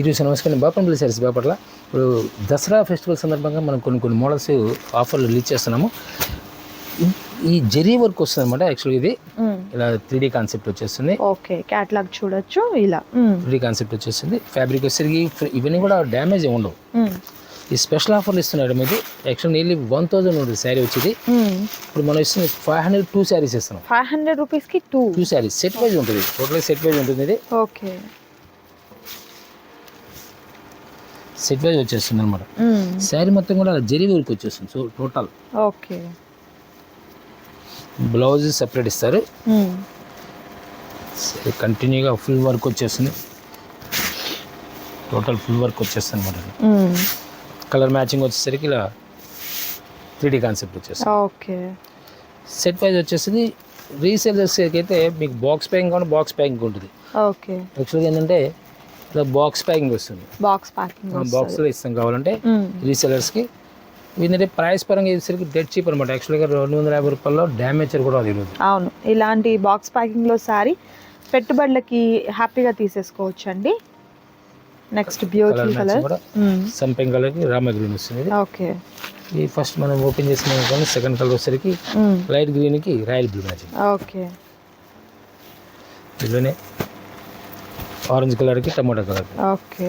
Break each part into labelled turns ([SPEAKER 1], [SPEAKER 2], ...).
[SPEAKER 1] ఇరు నమస్కారం. బాపంపల్లి సారీస్ బాపట్ల ఇప్పుడు దసరా ఫెస్టివల్ సందర్భంగా మనం కొన్ని కొన్ని మోడల్స్ ఆఫర్లు రిలీజ్ చేస్తున్నాము. ఈ జెరీ వర్క్ వస్తుంది అనమాట యాక్చువల్గా ఇది ఇలా త్రీ కాన్సెప్ట్ వచ్చేస్తుంది.
[SPEAKER 2] ఓకే క్యాట్లాగ్ చూడొచ్చు ఇలా.
[SPEAKER 1] త్రీ కాన్సెప్ట్ వచ్చేస్తుంది. ఫ్యాబ్రిక్ వచ్చేసరికి ఇవన్నీ కూడా డ్యామేజ్ ఉండవు. ఈ స్పెషల్ ఆఫర్లు ఇస్తున్నాడు ఇది యాక్చువల్ నియర్లీ వన్ థౌసండ్ ఉంటుంది శారీ వచ్చేది. ఇప్పుడు మనం ఇస్తుంది ఫైవ్ హండ్రెడ్ టూ శారీస్ ఇస్తున్నాం.
[SPEAKER 2] ఫైవ్ హండ్రెడ్ రూపీస్కి two
[SPEAKER 1] two saris set wise ఉంటుంది. టోటల్ సెట్ వైజ్ ఉంటుంది ఇది.
[SPEAKER 2] ఓకే.
[SPEAKER 1] సెట్ వైజ్ వచ్చేస్తుంది అనమాట. శారీ మొత్తం కూడా జెరీ వర్క్ వచ్చేస్తుంది. So total
[SPEAKER 2] okay.
[SPEAKER 1] Blouse separate ఇస్తారు. కంటిన్యూగా ఫుల్ వర్క్ వచ్చేస్తుంది. టోటల్ ఫుల్ వర్క్ వచ్చేస్తుంది అనమాట. కలర్ మ్యాచింగ్ వచ్చేసరికి ఇలా త్రీ కాన్సెప్ట్ వచ్చేస్తుంది.
[SPEAKER 2] ఓకే.
[SPEAKER 1] సెట్ వైజ్ వచ్చేసింది రీసేలర్స్కి అయితే మీకు బాక్స్ ప్యాకింగ్ కావాలి బాక్స్ ప్యాకింగ్ ఉంటుంది.
[SPEAKER 2] ఓకే.
[SPEAKER 1] యాక్చువల్గా ఏంటంటే ఇలా బాక్స్ ప్యాకింగ్ వస్తుంది.
[SPEAKER 2] బాక్స్ ప్యాకింగ్
[SPEAKER 1] బాక్స్లో ఇస్తాం కావాలంటే రీసెలర్స్కి ఏంటంటే ప్రైస్ పరంగా ఇచ్చేసరికి డెడ్ చీప్ అనమాట యాక్చువల్గా రెండు వందల యాభై రూపాయల్లో డ్యామేజర్ కూడా అది
[SPEAKER 2] అవును. ఇలాంటి బాక్స్ ప్యాకింగ్లో సారీ పెట్టుబడులకి హ్యాపీగా తీసేసుకోవచ్చు అండి నెక్స్ట్
[SPEAKER 1] కలర్ మ్యాచింగ్
[SPEAKER 2] కలర్
[SPEAKER 1] సంపెంగ్ కలర్కి రామ గ్రీన్ వస్తుంది.
[SPEAKER 2] ఓకే.
[SPEAKER 1] ఈ ఫస్ట్ మనం ఓపెన్ చేసిన కానీ సెకండ్ కలర్ వచ్చేసరికి లైట్ గ్రీన్కి రాయల్ బ్లూ మ్యాచింగ్
[SPEAKER 2] ఓకే.
[SPEAKER 1] ఇందులోనే ఆరెంజ్ కలర్కి టమాటో కలర్
[SPEAKER 2] ఓకే.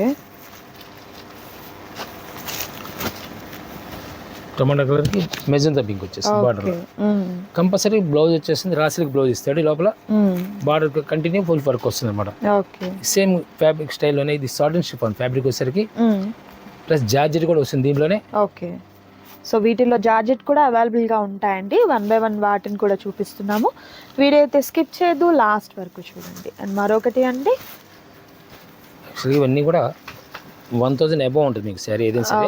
[SPEAKER 1] టమాటో కలర్కి మెజంతా పింక్ వచ్చేస్తుంది బార్డర్ కంపల్సరీ బ్లౌజ్ వచ్చేసింది రాసిలికి బ్లౌజ్ ఇస్తాడు లోపల. బార్డర్ కంటిన్యూ ఫుల్ వర్క్ వస్తుంది అనమాట
[SPEAKER 2] ఓకే.
[SPEAKER 1] సేమ్ ఫ్యాబ్రిక్ స్టైల్లోనే ఇది సాటన్ షిఫాన్ ఫ్యాబ్రిక్ వచ్చేసరికి. ప్లస్ జార్జెట్ కూడా వస్తుంది దీంట్లోనే.
[SPEAKER 2] ఓకే. సో వీటిలో జార్జెట్ కూడా అవైలబుల్గా ఉంటాయండి. వన్ బై వన్ వాటిని కూడా చూపిస్తున్నాము. వీడియో అయితే స్కిప్ చేయొద్దు లాస్ట్ వరకు చూడండి. అండ్ మరొకటి అండి
[SPEAKER 1] యాక్చువల్లీ ఇవన్నీ కూడా వన్ థౌజండ్ అబౌవ్ ఉంటుంది మీకు శారీ ఏదైనా సరే.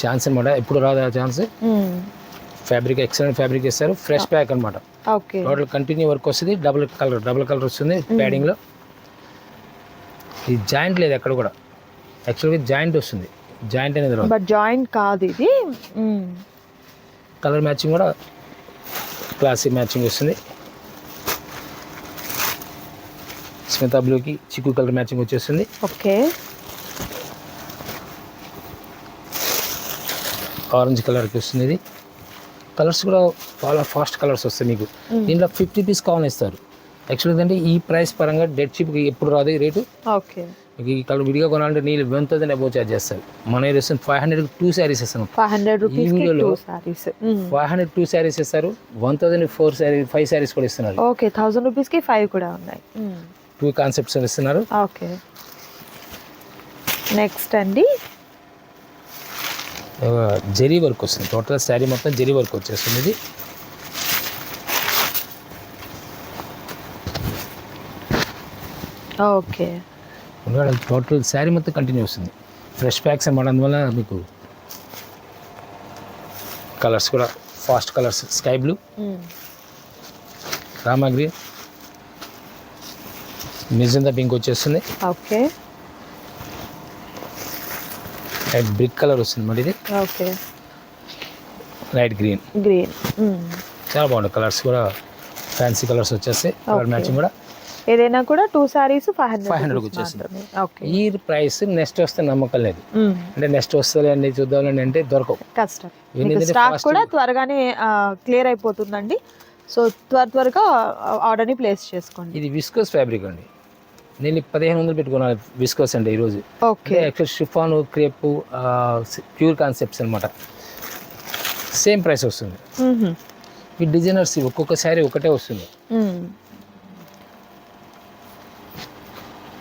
[SPEAKER 1] ఛాన్స్ అనమాట ఎప్పుడు రాదు ఆ ఛాన్స్. ఫ్యాబ్రిక్ ఎక్సలెంట్ ఫ్యాబ్రిక్ ఇస్తారు. ఫ్రెష్ ప్యాక్ అనమాట
[SPEAKER 2] ఓకే.
[SPEAKER 1] టోటల్ కంటిన్యూ వర్క్ వస్తుంది. డబుల్ కలర్ డబుల్ కలర్ వస్తుంది ప్యాడింగ్లో ఇది జాయింట్ లేదు ఎక్కడ కూడా. యాక్చువల్గా జాయింట్ వస్తుంది. జాయింట్ అనేది
[SPEAKER 2] బట్ జాయింట్ కాదు ఇది.
[SPEAKER 1] కలర్ మ్యాచింగ్ కూడా క్లాసిక్ మ్యాచింగ్ వస్తుంది. స్మితా బ్లూకి చిక్కు కలర్ మ్యాచింగ్ వచ్చేస్తుంది.
[SPEAKER 2] ఓకే.
[SPEAKER 1] ఆరెంజ్ కలర్కి వస్తుంది ఇది. కలర్స్ కూడా చాలా ఫాస్ట్ కలర్స్ వస్తాయి మీకు. దీంట్లో ఫిఫ్టీ పీస్ కావాలని ఇస్తారు. యాక్చువల్గా ఏంటంటే ఈ ప్రైస్ పరంగా డెడ్ చిప్కి ఎప్పుడు రాదు ఈ రేటు.
[SPEAKER 2] ఓకే.
[SPEAKER 1] మీకు ఈ కలర్ విడిగా కొనాలంటే నీళ్ళు వన్ థౌసండ్ అబౌవ్ చార్జ్ చేస్తారు. మన area five hundred two saris ఇస్తాను
[SPEAKER 2] ఫైవ్ హండ్రెడ్ రూపీస్
[SPEAKER 1] వీడియోలో ఫైవ్ హండ్రెడ్ టూ శారీస్ ఇస్తారు. One thousand four sari five saris కూడా ఇస్తున్నారు.
[SPEAKER 2] ఓకే థౌసండ్ రూపీస్కి ఫైవ్ కూడా ఉన్నాయి.
[SPEAKER 1] టూ కాన్సెప్ట్స్ ఇస్తున్నారు
[SPEAKER 2] ఓకే. నెక్స్ట్ అండి.
[SPEAKER 1] జెరీ వర్క్ వస్తుంది. టోటల్ శారీ మొత్తం జెరీ వర్క్ వచ్చేస్తుంది. ఇది
[SPEAKER 2] ఓకే
[SPEAKER 1] టోటల్ శారీ మొత్తం కంటిన్యూ వస్తుంది. ఫ్రెష్ ప్యాక్స్ అనమాట అందువల్ల మీకు కలర్స్ కూడా fast colours sky blue Rama green magenta pink వచ్చేస్తుంది.
[SPEAKER 2] ఓకే.
[SPEAKER 1] లైట్ బ్రిక్ కలర్ వస్తుంది మరి ఇది.
[SPEAKER 2] ఓకే.
[SPEAKER 1] లైట్ గ్రీన్
[SPEAKER 2] గ్రీన్
[SPEAKER 1] చాలా బాగుంది కలర్స్ కూడా. ఫ్యాన్సీ కలర్స్ వచ్చేస్తాయి. కలర్. మ్యాచింగ్ కూడా.
[SPEAKER 2] ఏదైనా కూడా టూ సారీస్ ఫైవ్ హండ్రెడ్
[SPEAKER 1] 500 కి వచ్చేసింది.
[SPEAKER 2] ఓకే.
[SPEAKER 1] ఈ ప్రైస్ నెక్స్ట్ వస్తే నమ్మకం లేదు. అంటే నెక్స్ట్ వస్తుంది అండి చూద్దామని అంటే దొరకవు.
[SPEAKER 2] కష్టం. స్టాక్ కూడా త్వరగానే క్లియర్ అయిపోతుందండి. సో త్వర త్వరగా ఆర్డర్ని ప్లేస్ చేసుకోండి.
[SPEAKER 1] ఇది విస్కోస్ ఫ్యాబ్రిక్ అండి. నేను పదిహేను వందలు పెట్టుకున్నాను విస్కోస్ అండి ఈరోజు.
[SPEAKER 2] Okay.
[SPEAKER 1] Actual chiffon crepe pure concepts అనమాట సేమ్ ప్రైస్ వస్తుంది. ఈ డిజైనర్స్ ఒక్కొక్క శారీ ఒకటే వస్తుంది.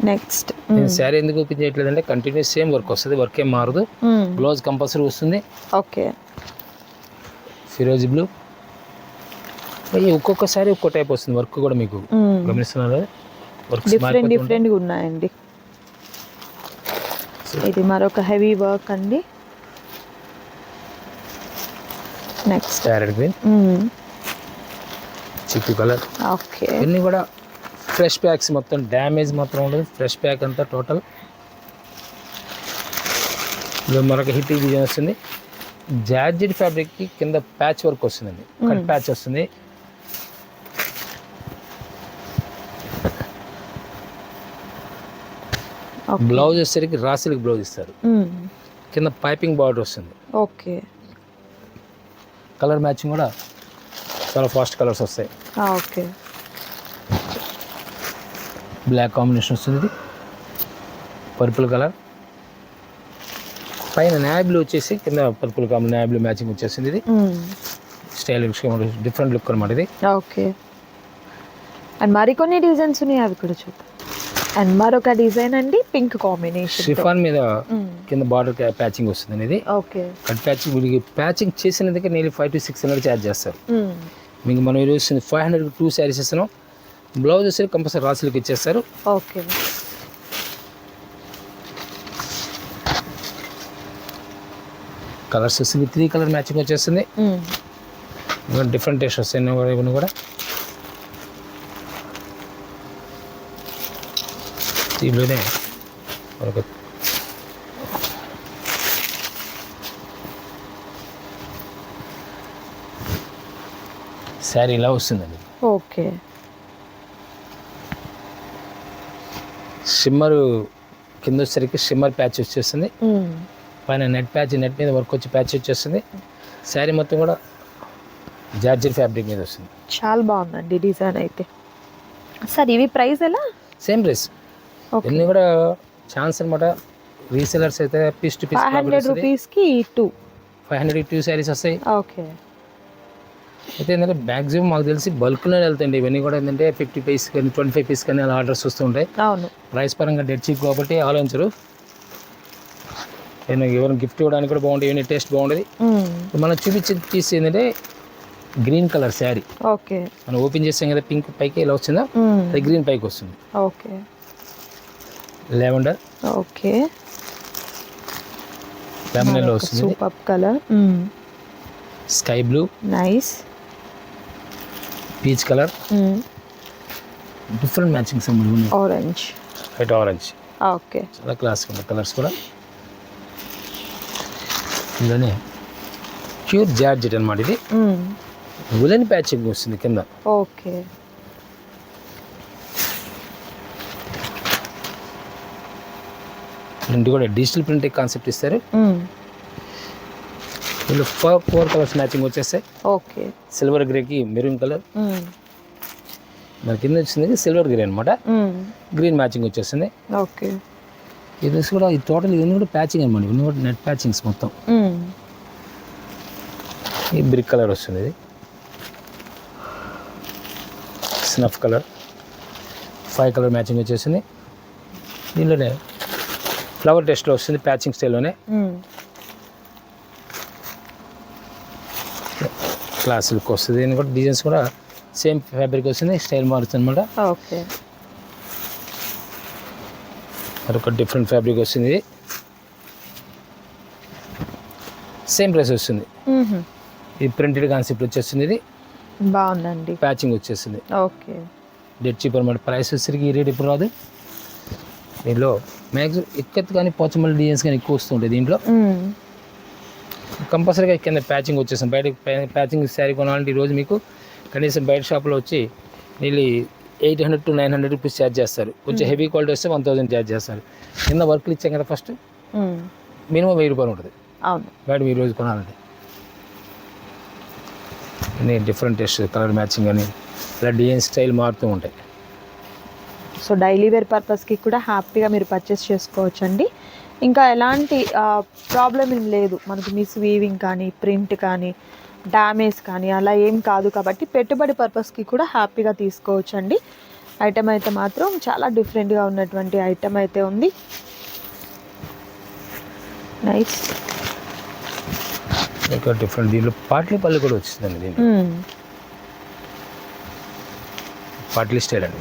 [SPEAKER 2] నెక్స్ట్.
[SPEAKER 1] నేను శారీ ఎందుకు ఓపెన్ చేయట్లేదు అంటే కంటిన్యూస్ సేమ్ వర్క్ వస్తుంది వర్క్ ఏం మారదు. బ్లౌజ్ కంపల్సరీ వస్తుంది.
[SPEAKER 2] ఓకే.
[SPEAKER 1] ఫిరోజీ బ్లూ. ఒక్కొక్క శారీ ఒక్కో టైప్ వస్తుంది వర్క్ కూడా మీకు గమనిస్తున్నారు?
[SPEAKER 2] డిఫరెంట్ డిఫరెంట్గా ఉన్నాయండి. ఇది మరొక హెవీ వర్క్ అండి. నెక్స్ట్
[SPEAKER 1] ప్యారెట్ గ్రీన్ చిక్కు కలర్
[SPEAKER 2] ఓకే
[SPEAKER 1] ఇవన్నీ కూడా ఫ్రెష్ ప్యాక్స్ మొత్తం డ్యామేజ్ మొత్తం ఉండదు. ఫ్రెష్ ప్యాక్ అంతా టోటల్ ఇది మరొక హిట్ డిజైన్ వస్తుంది. జార్జెట్ ఫ్యాబ్రిక్కి కింద ప్యాచ్ వర్క్ వస్తుందండి. కట్ ప్యాచ్ వస్తుంది. బ్లౌజ్ వచ్చేసరికి రాసిల్కి బ్లౌజ్ ఇస్తారు. కింద పైపింగ్ బార్డర్ వస్తుంది.
[SPEAKER 2] ఓకే.
[SPEAKER 1] కలర్ మ్యాచింగ్ కూడా చాలా ఫాస్ట్ కలర్స్ వస్తాయి.
[SPEAKER 2] ఓకే.
[SPEAKER 1] బ్లాక్ కాంబినేషన్ వస్తుంది ఇది పర్పుల్ కలర్. పైన నాయ్ బ్లూ వచ్చేసి కింద purple combi navy blue matching వచ్చేసింది ఇది.
[SPEAKER 2] మ్మ్.
[SPEAKER 1] స్టైలిష్ డిఫరెంట్ లుక్ అనమాట ఇది.
[SPEAKER 2] ఓకే. అండ్ మరికొన్ని డిజైన్స్ ఉన్నాయి? అవి కూడా చూద్దాం. అండ్ మరొక డిజైన్ అండి పింక్ కాంబినేషన్
[SPEAKER 1] షిఫాన్ మీద కింద బార్డర్ ప్యాచింగ్ వస్తుంది ఇది
[SPEAKER 2] ఓకే.
[SPEAKER 1] కట్ ప్యాచింగ్ వీడికి ప్యాచింగ్ చేసినందుకే నేను five to six hundred charge చేస్తారు. మీకు మనం ఈరోజు ఫైవ్ హండ్రెడ్ టూ శారీస్ ఇస్తున్నాం. బ్లౌజ్ వచ్చి కంపల్సరీ రాసులకి ఇచ్చేస్తారు.
[SPEAKER 2] ఓకే.
[SPEAKER 1] కలర్స్ వస్తుంది. త్రీ కలర్ మ్యాచింగ్ వచ్చేస్తుంది. డిఫరెంట్ టేస్ట్ వస్తాయి ఇవన్నీ కూడా. దీనిలోనే ఒక శారీ ఇలా వస్తుందండి.
[SPEAKER 2] ఓకే.
[SPEAKER 1] షిమ్మర్ కింద వచ్చేసరికి షిమ్మర్ ప్యాచ్ వచ్చేస్తుంది. పైన నెట్ ప్యాచ్ నెట్ మీద వర్క్ వచ్చి ప్యాచ్ వచ్చేస్తుంది. శారీ మొత్తం కూడా జార్జర్ ఫ్యాబ్రిక్ మీద వస్తుంది.
[SPEAKER 2] చాలా బాగుందండి డిజైన్ అయితే. సార్ ఇవి ప్రైస్ ఎలా?
[SPEAKER 1] Same price. ఇవన్నీ కూడా ఛాన్స్ అనమాట రీసెలర్స్ అయితే piece to piece
[SPEAKER 2] five hundred రూపీస్కి two
[SPEAKER 1] five hundred two saris వస్తాయి.
[SPEAKER 2] ఓకే.
[SPEAKER 1] అయితే ఏంటంటే మ్యాక్సిమం మాకు తెలిసి బల్క్లో వెళ్తాయండి. ఇవన్నీ కూడా ఏంటంటే ఫిఫ్టీ పీస్ కానీ ట్వంటీ ఫైవ్ పీస్ కానీ అలా ఆర్డర్స్ వస్తూ ఉంటాయి.
[SPEAKER 2] అవును.
[SPEAKER 1] ప్రైస్ పరంగా డెడ్ చీప్ కాబట్టి ఆలోచించరు. నేను ఎవరైనా గిఫ్ట్ ఇవ్వడానికి కూడా బాగుంటుంది ఏమైనా టేస్ట్ బాగుంటుంది మనం చూపించిన పీస్ ఏంటంటే గ్రీన్ కలర్ శారీ
[SPEAKER 2] ఓకే.
[SPEAKER 1] మనం ఓపెన్ చేసాం కదా పింక్ పైకి ఇలా వచ్చిందా? అది గ్రీన్ పైకి వస్తుంది.
[SPEAKER 2] Okay.
[SPEAKER 1] Lavender
[SPEAKER 2] okay.
[SPEAKER 1] Lemon yellow వస్తుంది.
[SPEAKER 2] Super colour.
[SPEAKER 1] Sky blue.
[SPEAKER 2] Nice.
[SPEAKER 1] Peach colour. Different matchings ఉన్నాయి.
[SPEAKER 2] Orange
[SPEAKER 1] white orange
[SPEAKER 2] okay.
[SPEAKER 1] చాలా క్లాస్గా ఉన్నాయి కలర్స్ కూడా. ఇందులోనే ప్యూర్ జార్జెట్ అనమాట ఇది. ఉలెన్ ప్యాచింగ్ వస్తుంది కింద.
[SPEAKER 2] ఓకే.
[SPEAKER 1] ప్రింట్ కూడా డిజిటల్ ప్రింట్ కాన్సెప్ట్ ఇస్తారు. ఇందులో ఫోర్ ఫోర్ కలర్స్ మ్యాచింగ్ వచ్చేస్తాయి.
[SPEAKER 2] ఓకే.
[SPEAKER 1] సిల్వర్ గ్రేకి మెరూన్ కలర్ మన కింద వచ్చింది సిల్వర్ గ్రే అనమాట గ్రీన్ మ్యాచింగ్ వచ్చేస్తుంది.
[SPEAKER 2] ఓకే.
[SPEAKER 1] ఇది కూడా ఈ టోటల్ ఇవన్నీ కూడా ప్యాచింగ్ అనమాట ఇవన్నీ కూడా నెట్ ప్యాచింగ్స్ మొత్తం. ఈ బ్రిక్ కలర్ వస్తుంది ఇది. Snuff colour five colour matching వచ్చేసింది. దీనిలోనే ఫ్లవర్ టెస్ట్లో వస్తుంది ప్యాచింగ్ స్టైల్లోనే క్లాస్ లుక్ వస్తుంది. దీని కూడా డిజైన్స్ కూడా సేమ్ ఫ్యాబ్రిక్ వస్తుంది స్టైల్ మారుతుంది అనమాట
[SPEAKER 2] ఓకే.
[SPEAKER 1] మరొక డిఫరెంట్ ఫ్యాబ్రిక్ వస్తుంది సేమ్ ప్రైస్ వస్తుంది. ఇది ప్రింటెడ్ కాన్సెప్ట్ వచ్చేస్తుంది ఇది.
[SPEAKER 2] బాగుందండి.
[SPEAKER 1] ప్యాచింగ్ వచ్చేస్తుంది.
[SPEAKER 2] ఓకే.
[SPEAKER 1] డెడ్ చీప్ అనమాట ప్రైస్ వచ్చేసరికి ఈ రేట్ ఇప్పుడు రాదు. దీంట్లో మ్యాక్సిమం ఎక్కత్ కానీ పోచమల్లి డిజైన్స్ కానీ ఎక్కువ వస్తుంటాయి దీంట్లో. కంపల్సరీగా కింద ప్యాచింగ్ వచ్చేస్తుంది. బయట ప్యాచింగ్ శారీ కొనాలంటే ఈరోజు మీకు కనీసం బయట షాప్లో వచ్చి నీళ్ళు eight hundred to nine hundred rupees charge చేస్తారు. కొంచెం హెవీ క్వాలిటీ వస్తే వన్ థౌసండ్ ఛార్జ్ చేస్తారు. కింద వర్క్లు ఇచ్చాం కదా ఫస్ట్ మినిమం వెయ్యి రూపాయలు ఉంటుంది. బయట ఈ రోజు కొనాలంటే. డిఫరెంట్ టేస్ట్ కలర్ మ్యాచింగ్ అని ఇలా డిజైన్ స్టైల్ మారుతూ ఉంటాయి.
[SPEAKER 2] సో డైలీ వేర్ పర్పస్కి కూడా హ్యాపీగా మీరు పర్చేస్ చేసుకోవచ్చండి. ఇంకా ఎలాంటి ప్రాబ్లం ఏం లేదు. మనకి మిస్ వీవింగ్ కానీ ప్రింట్ కానీ డ్యామేజ్ కానీ అలా ఏం కాదు కాబట్టి పెట్టుబడి పర్పస్కి కూడా హ్యాపీగా తీసుకోవచ్చండి. ఐటమ్ అయితే మాత్రం చాలా డిఫరెంట్గా ఉన్నటువంటి ఐటమ్ అయితే ఉంది. నైస్
[SPEAKER 1] డిఫరెంట్ దీంట్లో పాట్లీ పళ్ళు కూడా వచ్చిందండి దీంట్లో పాట్లీ స్టైల్ అండి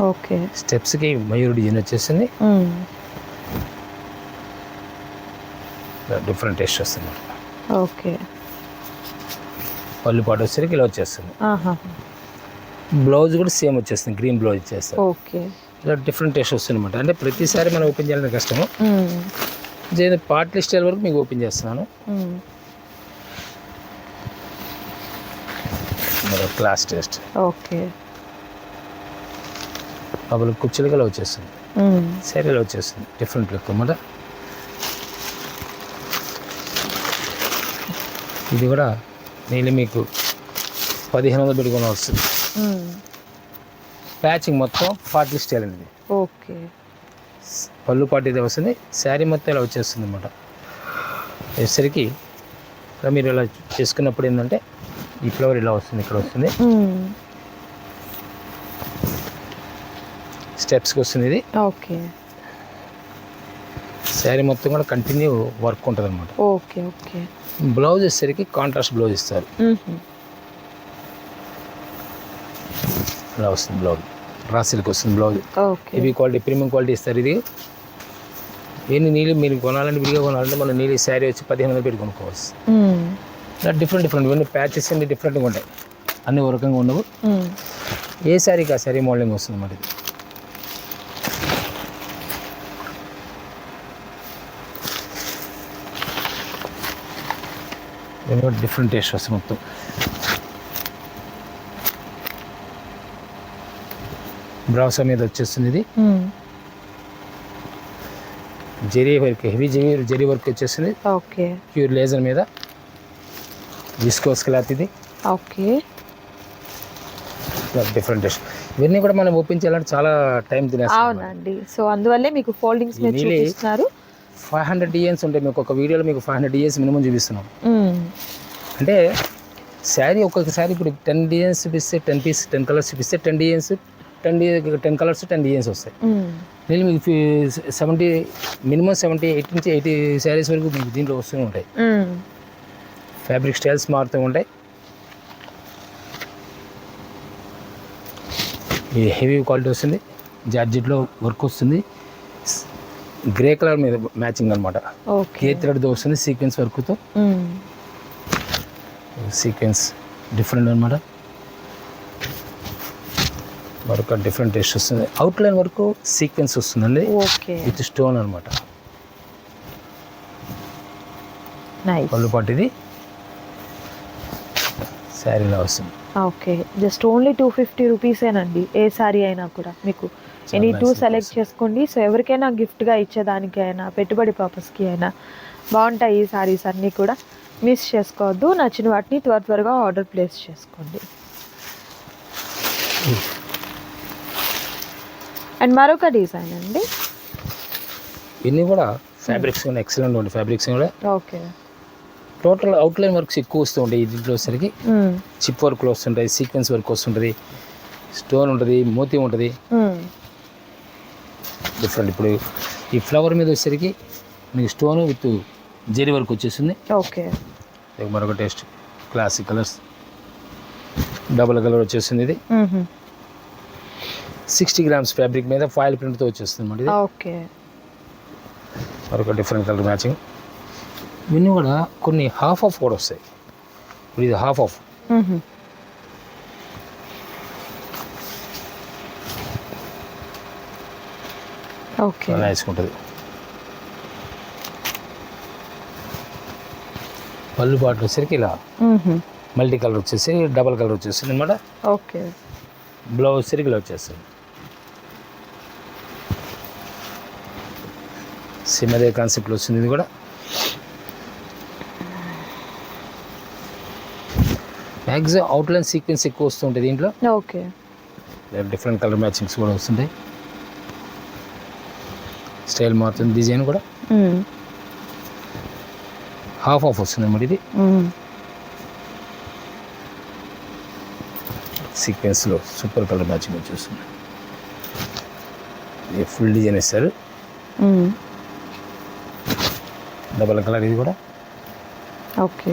[SPEAKER 2] ఓకే.
[SPEAKER 1] స్టెప్స్కి మయూర్ డిజైన్ వచ్చేసింది. డిఫరెంట్ టేస్ట్ వస్తుంది
[SPEAKER 2] ఓకే.
[SPEAKER 1] పళ్ళు పాటు వచ్చేసరికి ఇలా వచ్చేస్తుంది. బ్లౌజ్ కూడా సేమ్ వచ్చేస్తుంది గ్రీన్ బ్లౌజ్ ఇచ్చేస్తారు
[SPEAKER 2] ఓకే.
[SPEAKER 1] ఇలా డిఫరెంట్ టేస్ట్ వస్తుంది అనమాట అంటే ప్రతిసారి మనం ఓపెన్ చేయాలంటే కష్టము. నేను పార్ట్లీ స్టైల్ వరకు మీకు ఓపెన్ చేస్తున్నాను. Class taste.
[SPEAKER 2] ఓకే.
[SPEAKER 1] లోపల కుర్చీలు కూడా వచ్చేస్తుంది. శారీలో వచ్చేస్తుంది. డిఫరెంట్ లుక్ అన్నమాట. ఇది కూడా నేను మీకు పదిహేను వందలు పెట్టుకుని వస్తుంది. ప్యాచింగ్ మొత్తం పార్టీ స్టైల్ అండి. ఇది
[SPEAKER 2] ఓకే.
[SPEAKER 1] పళ్ళు ఇది వస్తుంది. శారీ మొత్తం ఇలా వచ్చేస్తుంది అనమాట వచ్చేసరికి ఇలా మీరు ఇలా చేసుకున్నప్పుడు ఏంటంటే ఈ ఫ్లవర్ ఇలా వస్తుంది ఇక్కడ వస్తుంది. స్టెప్స్కి వస్తుంది ఇది
[SPEAKER 2] ఓకే.
[SPEAKER 1] శారీ మొత్తం కూడా కంటిన్యూ వర్క్ ఉంటుంది అనమాట
[SPEAKER 2] ఓకే ఓకే.
[SPEAKER 1] బ్లౌజ్ వచ్చేసరికి కాంట్రాస్ట్ బ్లౌజ్ ఇస్తారు. ఇలా వస్తుంది బ్లౌజ్ రా సిల్క్ వస్తుంది blouse
[SPEAKER 2] okay.
[SPEAKER 1] Heavy quality premium quality ఇస్తారు ఇది. ఎన్ని నీళ్ళు మీరు కొనాలంటే విడిగా కొనాలంటే మన నీళ్ళు శారీ వచ్చి పదిహేను వందలు పెట్టి కొనుక్కోవచ్చు. ఇలా డిఫరెంట్ డిఫరెంట్ ఇవన్నీ ప్యాచెస్ అన్ని డిఫరెంట్గా ఉంటాయి. అన్ని ఒక రకంగా ఉండవు. ఏ శారీకి ఆ శారీ మోడలింగ్ వస్తుంది మరి ఇది? కూడా డిఫరెంట్ టేస్ట్ వస్తుంది మొత్తం. బ్రౌసా మీద వచ్చేస్తుంది ఇది. Zari work heavy zari zari work వచ్చేస్తుంది.
[SPEAKER 2] ఓకే
[SPEAKER 1] ప్యూర్ లేజర్ మీద. విస్కోస్ క్లాత్ ఇది.
[SPEAKER 2] ఓకే
[SPEAKER 1] డిఫరెంట్ టేస్ట్ ఇవన్నీ కూడా మనం ఒప్పించాలంటే చాలా టైం తినేస్తాం
[SPEAKER 2] అవునండి. సో అందువల్లే మీకు ఫోల్డింగ్స్
[SPEAKER 1] నీలి-
[SPEAKER 2] చూపిస్తున్నారు.
[SPEAKER 1] ఫైవ్ హండ్రెడ్ డిఎన్స్ ఉంటాయి మీకు ఒక వీడియోలో మీకు ఫైవ్ హండ్రెడ్ డిఎన్స్ మినిమం చూపిస్తున్నాం.
[SPEAKER 2] మ్మ్.
[SPEAKER 1] అంటే శారీ ఒక్కొక్కసారి ఇప్పుడు టెన్ డిఎన్స్ చూపిస్తే టెన్ పీస్ టెన్ కలర్స్ చూపిస్తే ten designs ten ten colours ten designs వస్తాయి. నేను మీకు సెవెంటీ మినిమం సెవెంటీ ఎయిట్ నుంచి ఎయిటీ శారీస్ వరకు మీకు దీంట్లో వస్తూనే ఉంటాయి. ఫ్యాబ్రిక్ స్టైల్స్ మారుతూ ఉంటాయి. ఇది హెవీ క్వాలిటీ వస్తుంది. జార్జెట్లో వర్క్ వస్తుంది. గ్రే కలర్ మీద మ్యాచింగ్ అనమాట
[SPEAKER 2] ఓకే
[SPEAKER 1] కే థ్రెడ్తో వస్తుంది సీక్వెన్స్ వర్క్తో. సీక్వెన్స్ డిఫరెంట్ అనమాట మరొక డిఫరెంట్ టేస్ట్ వస్తుంది. అవుట్లైన్ వరకు సీక్వెన్స్ వస్తుందండి.
[SPEAKER 2] ఓకే.
[SPEAKER 1] విత్ స్టోన్ అనమాట పళ్ళు పాటు ఇది శారీలో వస్తుంది.
[SPEAKER 2] Okay. Just only two fifty రూపీసేనండి. ఏ సారీ అయినా కూడా మీకు. ఎనీ టూ సెలెక్ట్ చేసుకోండి. సో ఎవరికైనా గిఫ్ట్గా ఇచ్చేదానికైనా పెట్టుబడి పర్పస్కి అయినా బాగుంటాయి ఈ సారీస్ అన్నీ కూడా. మిస్ చేసుకోవద్దు. నచ్చిన వాటిని త్వర త్వరగా ఆర్డర్ ప్లేస్ చేసుకోండి. అండ్ మరొక డిజైన్ అండి.
[SPEAKER 1] ఇవన్నీ కూడా ఫ్యాబ్రిక్స్ కూడా ఎక్సలెంట్ ఉంటాయి ఫ్యాబ్రిక్స్ కూడా
[SPEAKER 2] ఓకే.
[SPEAKER 1] టోటల్ అవుట్లైన్ వర్క్స్ ఎక్కువ వస్తూ ఉంటాయి దీంట్లో వచ్చేసరికి. చిప్ వర్క్లు వస్తుంటాయి సీక్వెన్స్ వర్క్ వస్తుంటుంది స్టోన్ ఉంటుంది మోతీ ఉంటుంది. డిఫరెంట్ ఇప్పుడు ఈ ఫ్లవర్ మీద వచ్చేసరికి మీకు స్టోన్ విత్ జెరీ వర్క్ వచ్చేసింది
[SPEAKER 2] ఓకే.
[SPEAKER 1] మరొక taste. Classic colours double colour వచ్చేసింది ఇది. సిక్స్టీ గ్రామ్స్ ఫ్యాబ్రిక్ మీద ఫాయిల్ ప్రింట్తో వచ్చేస్తుంది అన్నమాట ఇది.
[SPEAKER 2] ఓకే.
[SPEAKER 1] మరొక డిఫరెంట్ కలర్ మ్యాచింగ్ ఇవన్నీ కూడా కొన్ని హాఫ్ ఆఫ్ కూడా వస్తాయి. ఇప్పుడు ఇది హాఫ్ ఆఫ్
[SPEAKER 2] ఓకే.
[SPEAKER 1] వేసుకుంటుంది పళ్ళు పాటలు వచ్చేసరికి ఇలా మల్టీ కలర్ వచ్చేసి డబల్ కలర్ వచ్చేస్తుంది అనమాట
[SPEAKER 2] ఓకే.
[SPEAKER 1] బ్లౌజ్ వచ్చేసరికి ఇలా వచ్చేస్తుంది. సేమ్ అదే కాన్సెప్ట్లో వస్తుంది ఇది కూడా. మ్యాక్సిమం అవుట్లైన్ సీక్వెన్స్ ఎక్కువ వస్తుంటాయి దీంట్లో.
[SPEAKER 2] ఓకే.
[SPEAKER 1] డిఫరెంట్ కలర్ మ్యాచింగ్స్ కూడా వస్తుంటాయి. స్టైల్ మారుతుంది డిజైన్ కూడా. హాఫ్ ఆఫ్ వస్తుంది అన్నమాట ఇది. సీక్వెన్స్లో సూపర్ కలర్ మ్యాచింగ్ వచ్చేస్తుంది ఇది ఫుల్ డిజైన్ ఇస్తారు డబల్ కలర్ ఇది కూడా.
[SPEAKER 2] ఓకే.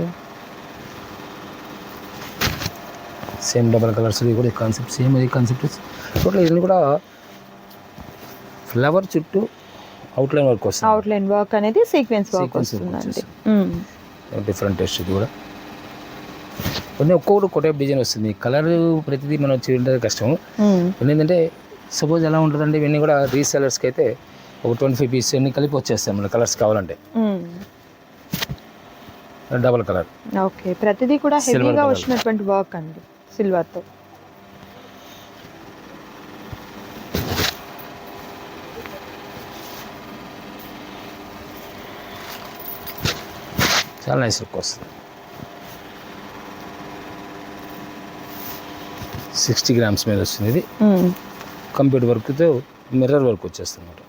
[SPEAKER 1] సేమ్ డబల్ కలర్స్ ఇది కూడా కాన్సెప్ట్ సేమ్ అది కాన్సెప్ట్ టోటల్ ఇది కూడా ఫ్లవర్ చుట్టూ అవుట్లైన్ వర్క్ వస్తుంది.
[SPEAKER 2] అవుట్లైన్ వర్క్ అనేది సీక్వెన్స్ వర్క్ వస్తుందండి.
[SPEAKER 1] డిఫరెంట్ టేస్ట్ ఇది కూడా. కొన్ని ఒక్కొక్కటి ఒక టైప్ డిజైన్ వస్తుంది. కలర్ ప్రతిదీ మనం చేయడం కష్టం ఏంటంటే సపోజ్ ఎలా ఉంటుందంటే ఇవన్నీ కూడా రీసెలర్స్కి అయితే ఒక ట్వంటీ ఫైవ్ పీస్ అన్ని కలిపి వచ్చేస్తాయి మన కలర్స్ కావాలంటే. Double colour
[SPEAKER 2] okay. ప్రతిదీ కూడా హెవీగా. వచ్చినటువంటి వర్క్ అండి సిల్వర్తో
[SPEAKER 1] చాలా నైస్ లుక్ వస్తుంది. సిక్స్టీ గ్రామ్స్ మీద వస్తుంది ఇది. కంప్యూటర్ వర్క్తో మిర్రర్ వర్క్ వచ్చేస్తుంది అన్నమాట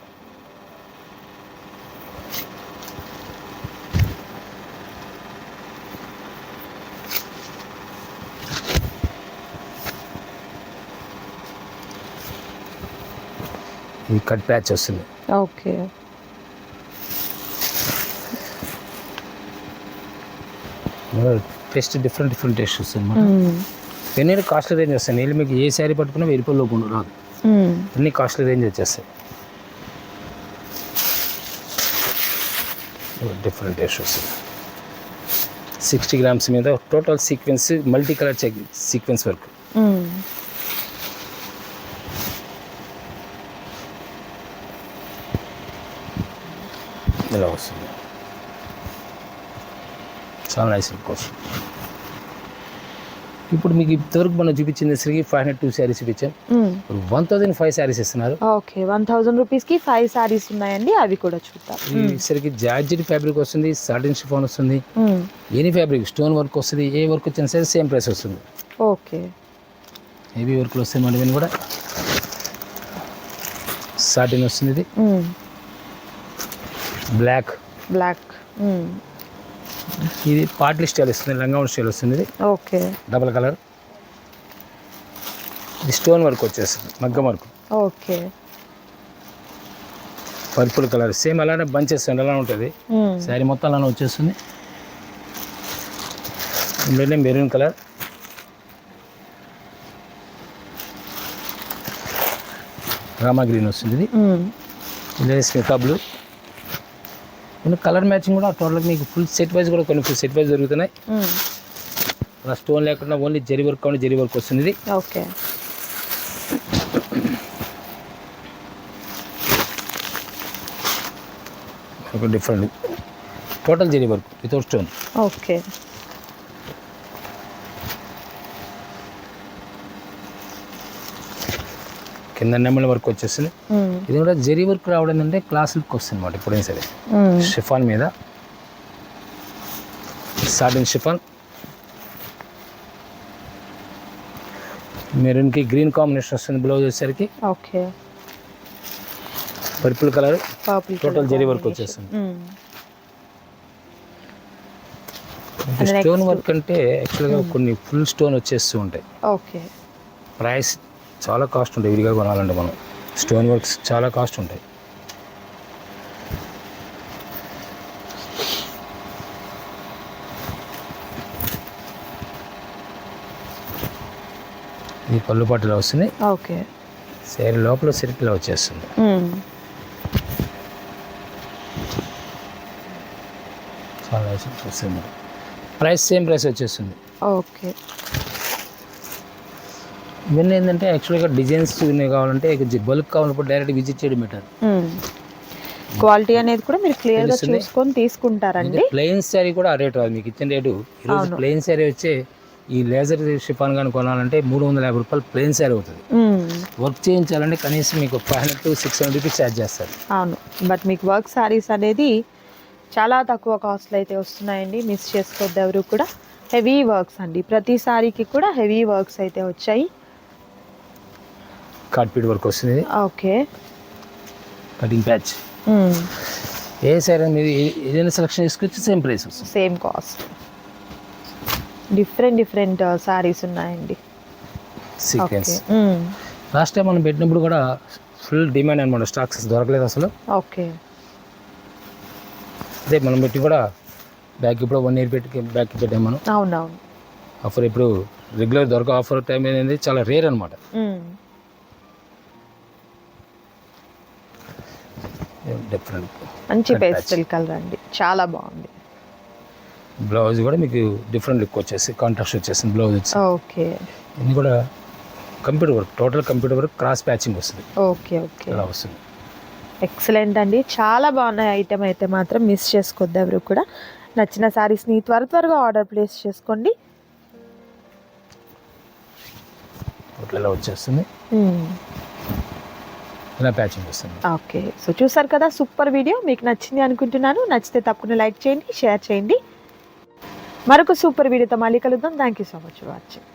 [SPEAKER 1] ఇది కట్ ప్యాచ్ వస్తుంది.
[SPEAKER 2] Okay
[SPEAKER 1] test different different taste వస్తుంది అన్నమాట. ఇవన్నీ కాస్ట్లీ రేంజ్ వస్తాయి. నీళ్ళు మీకు ఏ శారీ పట్టుకున్నా వెయ్యి రూపాయలు లోపు రాదు. అన్ని కాస్ట్లీ రేంజ్ వచ్చేస్తాయి. డిఫరెంట్ టేస్ట్ వస్తుంది సిక్స్టీ గ్రామ్స్ మీద total sequence multi colour check sequence work ఇలా వస్తుంది. చాలా నైస్ లుక్ వస్తుంది ఇప్పుడు మీకు ఇంతవరకు మనం చూపించింది సరికి ఫైవ్ హండ్రెడ్ టూ శారీస్ చూపించాం వన్ థౌజండ్ ఫైవ్ శారీస్ ఇస్తున్నారు.
[SPEAKER 2] ఓకే వన్ థౌజండ్ రూపీస్కి ఫైవ్ సారీస్ ఉన్నాయండి అవి కూడా చూద్దాం.
[SPEAKER 1] ఈ సరికి జార్జెట్ ఫ్యాబ్రిక్ వస్తుంది సాటిన్ షిఫాన్ వస్తుంది ఎనీ ఫ్యాబ్రిక్ స్టోన్ వర్క్ వస్తుంది ఏ వర్క్ వచ్చినా సరే సేమ్ ప్రైస్ వస్తుంది.
[SPEAKER 2] ఓకే.
[SPEAKER 1] హెవీ వర్క్లు వస్తాయి మళ్ళీ కూడా. సాటిన్ వస్తుంది ఇది. బ్లాక్
[SPEAKER 2] బ్లాక్
[SPEAKER 1] ఇది పార్టీ స్టైల్ వస్తుంది లంగా స్టైల్ వస్తుంది.
[SPEAKER 2] ఓకే.
[SPEAKER 1] డబల్ కలర్ ఇది స్టోన్ వర్క్ వచ్చేస్తుంది మగ్గం work.
[SPEAKER 2] Okay.
[SPEAKER 1] Purple colour same అలానే బంచెస్ అలా ఉంటుంది. శారీ మొత్తం అలానే వచ్చేస్తుంది. ఇందులోనే మెరూన్ కలర్ రామా గ్రీన్ వస్తుంది ఇది. ఇదే స్మితా బ్లూ కొన్ని కలర్ మ్యాచింగ్ కూడా టోటల్గా మీకు ఫుల్ సెట్ వైజ్ కూడా కొన్ని ఫుల్ సెట్ వైజ్ జరుగుతున్నాయి అలా స్టోన్ లేకుండా ఓన్లీ జరి వర్క్ కావాలి జరి వర్క్ వస్తుంది ఇది
[SPEAKER 2] okay
[SPEAKER 1] different total zari work without stone
[SPEAKER 2] okay.
[SPEAKER 1] కింద నెమ్మల వర్క్ వచ్చేస్తుంది ఇది కూడా జరీ వర్క్ రావడం అంటే క్లాస్ లుక్ వస్తుంది అనమాట ఎప్పుడైనా సరే. షిఫాన్ మీద. Satin chiffon. మెరూన్కి గ్రీన్ కాంబినేషన్ వస్తుంది బ్లౌజ్ వచ్చేసరికి.
[SPEAKER 2] Okay.
[SPEAKER 1] Purple colour total zari work వచ్చేస్తుంది స్టోన్ వర్క్ అంటే యాక్చువల్గా కొన్ని ఫుల్ స్టోన్ వచ్చేస్తూ ఉంటాయి.
[SPEAKER 2] ఓకే.
[SPEAKER 1] ప్రైస్ చాలా కాస్ట్ ఉంటాయి. విడిగా కొనాలంటే మనం. స్టోన్ వర్క్స్ చాలా కాస్ట్ ఉంటాయి. ఇది పళ్ళు పట్టులో వస్తుంది.
[SPEAKER 2] ఓకే.
[SPEAKER 1] శారీ లోపల సిరికిలో వచ్చేస్తుంది. చాలా వస్తుంది. ప్రైస్ సేమ్ ప్రైస్ వచ్చేస్తుంది.
[SPEAKER 2] ఓకే.
[SPEAKER 1] ఇవన్నీ ఏంటంటే యాక్చువల్గా డిజైన్స్ కావాలంటే బల్క్ కావాలన్నప్పుడు డైరెక్ట్ విజిట్ చేయడం బెటర్
[SPEAKER 2] క్వాలిటీ అనేది కూడా మీరు క్లియర్గా
[SPEAKER 1] తెలుస్తుంది.
[SPEAKER 2] చూసుకొని తీసుకుంటారండి.
[SPEAKER 1] ప్లెయిన్ శారీ కూడా ఆ రేట్ రాదు మీకు ఇచ్చిన రేటు ఈరోజు. ప్లెయిన్ శారీ వచ్చే ఈ లేజర్ షిఫాన్ కానీ కొనాలంటే మూడు వందల యాభై రూపాయలు ప్లెయిన్ శారీ అవుతుంది. వర్క్ చేయించాలంటే కనీసం మీకు five hundred to six hundred rupees charge చేస్తారు.
[SPEAKER 2] అవును. బట్ మీకు వర్క్ శారీస్ అనేది చాలా తక్కువ కాస్ట్లో అయితే వస్తున్నాయండి. మిస్ చేసుకోవద్దు ఎవరు కూడా. హెవీ వర్క్స్ అండి. ప్రతి సారీకి కూడా హెవీ వర్క్స్ అయితే వచ్చాయి.
[SPEAKER 1] కార్పీట్ వర్క్ వస్తుంది.
[SPEAKER 2] ఓకే.
[SPEAKER 1] Cutting patch. ఏ శారీ మీరు ఏదైనా సెలెక్షన్ తీసుకొచ్చి సేమ్ ప్రైస్ వస్తుంది.
[SPEAKER 2] Same cost different different saris ఉన్నాయండి.
[SPEAKER 1] సీక్వెన్స్ లాస్ట్ టైం మనం పెట్టినప్పుడు కూడా ఫుల్ డిమాండ్ అనమాట స్టాక్స్ దొరకలేదు అసలు.
[SPEAKER 2] ఓకే.
[SPEAKER 1] అదే మనం పెట్టి కూడా బ్యాక్ ఇప్పుడు వన్ ఇయర్ పెట్టి బ్యాక్ పెట్టాం మనం.
[SPEAKER 2] అవునవును.
[SPEAKER 1] ఆఫర్ ఇప్పుడు రెగ్యులర్ దొరక ఆఫర్ టైం అనేది చాలా రేర్ అనమాట డిఫరెంట్
[SPEAKER 2] మంచి. పేస్టల్ కలర్ అండి. చాలా బాగుంది.
[SPEAKER 1] బ్లౌజ్ కూడా మీకు డిఫరెంట్ లుక్ వచ్చేసి కాంట్రాస్ట్ వచ్చేసింది బ్లౌజ్ వచ్చి
[SPEAKER 2] ఓకే.
[SPEAKER 1] ఇది కూడా computer work total computer work cross patching వస్తుంది.
[SPEAKER 2] Okay okay.
[SPEAKER 1] అలా వస్తుంది.
[SPEAKER 2] ఎక్సలెంట్ అండి. చాలా బాగున్నాయి ఐటెం అయితే మాత్రం మిస్ చేసుకోవద్దు ఎవరు కూడా. నచ్చిన సారీస్ని త్వర త్వరగా ఆర్డర్ ప్లేస్ చేసుకోండి.
[SPEAKER 1] ఇలా వచ్చేస్తుంది? ఇలా ప్యాచింగ్ వస్తుంది
[SPEAKER 2] ఓకే. సో చూసారు కదా సూపర్ వీడియో మీకు నచ్చింది అనుకుంటున్నాను. నచ్చితే తప్పకుండా లైక్ చేయండి షేర్ చేయండి. మరొక సూపర్ వీడియోతో మళ్ళీ కలుద్దాం. Thank you so much for watching